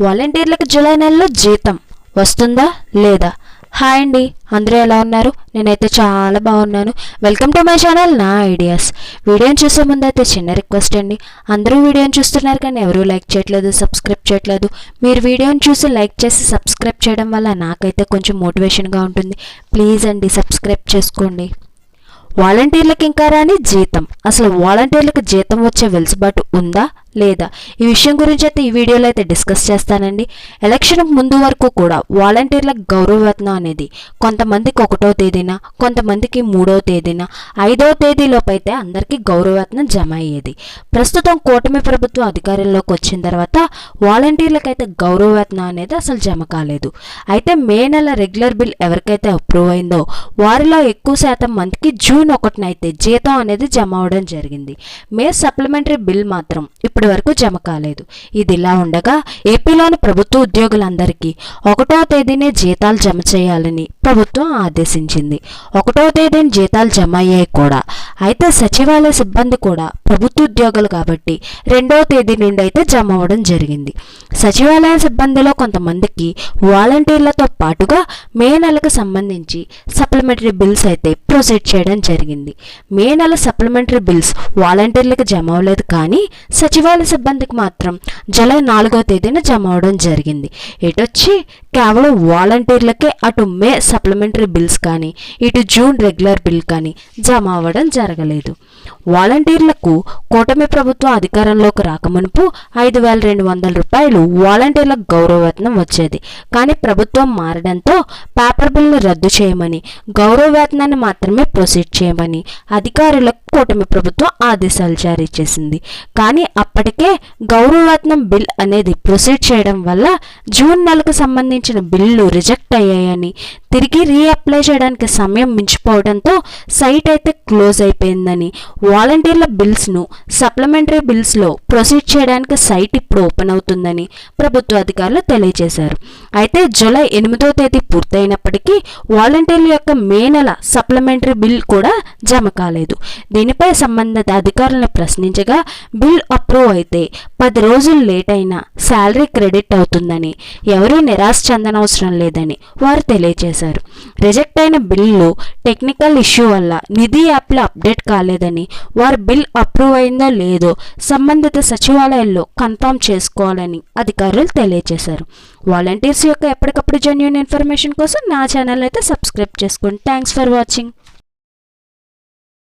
వాలంటీర్లకు జూలై నెలలో జీతం వస్తుందా లేదా? హాయ్ అండి అందరూ ఎలా ఉన్నారు? నేనైతే చాలా బాగున్నాను. వెల్కమ్ టు మై ఛానల్ నా ఐడియాస్. వీడియోని చూసే ముందు అయితే చిన్న రిక్వెస్ట్ అండి. అందరూ వీడియోని చూస్తున్నారు కానీ ఎవరూ లైక్ చేయట్లేదు సబ్స్క్రైబ్ చేయట్లేదు. మీరు వీడియోని చూసి లైక్ చేసి సబ్స్క్రైబ్ చేయడం వల్ల నాకైతే కొంచెం మోటివేషన్గా ఉంటుంది. ప్లీజ్ అండి సబ్స్క్రైబ్ చేసుకోండి. వాలంటీర్లకు ఇంకా రాని జీతం. అసలు వాలంటీర్లకు జీతం వచ్చే వెలుసుబాటు ఉందా? లేదా ఈ విషయం గురించి అయితే ఈ వీడియోలో అయితే డిస్కస్ చేస్తానండి. ఎలక్షన్ ముందు వరకు కూడా వాలంటీర్ల గౌరవవేతనం అనేది కొంతమందికి ఒకటో తేదీన కొంతమందికి మూడో తేదీన ఐదో తేదీలోపు అయితే అందరికీ గౌరవవేతనం జమ అయ్యేది. ప్రస్తుతం కూటమి ప్రభుత్వం అధికారంలోకి వచ్చిన తర్వాత వాలంటీర్లకైతే అయితే గౌరవవేతనం అనేది అసలు జమ కాలేదు. అయితే మే నెల రెగ్యులర్ బిల్ ఎవరికైతే అప్రూవ్ అయిందో వారిలో ఎక్కువ శాతం మందికి జూన్ ఒకటినైతే జీతం అనేది జమ అవడం జరిగింది. మే సప్లిమెంటరీ బిల్ మాత్రం ఇప్పుడు ఇప్పటి వరకు జమ కాలేదు. ఇది ఇలా ఉండగా ఏపీలోని ప్రభుత్వ ఉద్యోగులందరికీ ఒకటో తేదీనే జీతాలు జమ చేయాలని ప్రభుత్వం ఆదేశించింది. ఒకటో తేదీన జీతాలు జమ అయ్యాయి కూడా. అయితే సచివాలయ సిబ్బంది కూడా ప్రభుత్వ ఉద్యోగులు కాబట్టి రెండవ తేదీ నుండి అయితే జమ అవ్వడం జరిగింది. సచివాలయ సిబ్బందిలో కొంతమందికి వాలంటీర్లతో పాటుగా మే నెలకు సంబంధించి సప్లిమెంటరీ బిల్స్ అయితే ప్రొసీడ్ చేయడం జరిగింది. మే నెల సప్లిమెంటరీ బిల్స్ వాలంటీర్లకు జమ అవ్వలేదు కానీ సచివాలయ సిబ్బందికి మాత్రం జూలై నాలుగో తేదీన జమ అవడం జరిగింది. ఎటొచ్చి కేవలం వాలంటీర్లకే అటు మే సప్లిమెంటరీ బిల్స్ కానీ ఇటు జూన్ రెగ్యులర్ బిల్ కానీ జమ అవ్వడం జరగలేదు. వాలంటీర్లకు కూటమి ప్రభుత్వం అధికారంలోకి రాకమునుపు ఐదు వేల రెండు వందల రూపాయలు వాలంటీర్లకు గౌరవవేతనం వచ్చేది. కానీ ప్రభుత్వం మారడంతో పేపర్ బిల్ను రద్దు చేయమని గౌరవవేతనాన్ని మాత్రమే ప్రొసీడ్ చేయమని అధికారులకు కూటమి ప్రభుత్వం ఆదేశాలు జారీ చేసింది. కానీ అప్పటికే గౌరవవేతనం బిల్ అనేది ప్రొసీడ్ చేయడం వల్ల జూన్ నెలకు సంబంధించి సంబంధించిన బిల్లు రిజెక్ట్ అయ్యాయని తిరిగి రీఅప్లై చేయడానికి సమయం మించిపోవడంతో సైట్ అయితే క్లోజ్ అయిపోయిందని వాలంటీర్ల బిల్స్ను సప్లిమెంటరీ బిల్స్లో ప్రొసీడ్ చేయడానికి సైట్ ఇప్పుడు ఓపెన్ అవుతుందని ప్రభుత్వ అధికారులు తెలియజేశారు. అయితే జూలై ఎనిమిదో తేదీ పూర్తయినప్పటికీ వాలంటీర్ల యొక్క మే నెల సప్లిమెంటరీ బిల్ కూడా జమ కాలేదు. దీనిపై సంబంధిత అధికారులను ప్రశ్నించగా బిల్ అప్రూవ్ అయితే పది రోజులు లేట్ అయినా శాలరీ క్రెడిట్ అవుతుందని ఎవరూ నిరాశ చెందనవసరం లేదని వారు తెలియజేశారు. రిజెక్ట్ అయిన బిల్లు టెక్నికల్ ఇష్యూ వల్ల నిధి యాప్లో అప్డేట్ కాలేదని వారు బిల్ అప్రూవ్ అయిందో లేదో సంబంధిత సచివాలయాల్లో కన్ఫర్మ్ చేసుకోవాలని అధికారులు తెలియజేశారు. వాలంటీర్స్ యొక్క ఎప్పటికప్పుడు జెన్యున్ ఇన్ఫర్మేషన్ కోసం నా ఛానల్ అయితే సబ్స్క్రైబ్ చేసుకోండి థ్యాంక్స్ ఫర్ వాచింగ్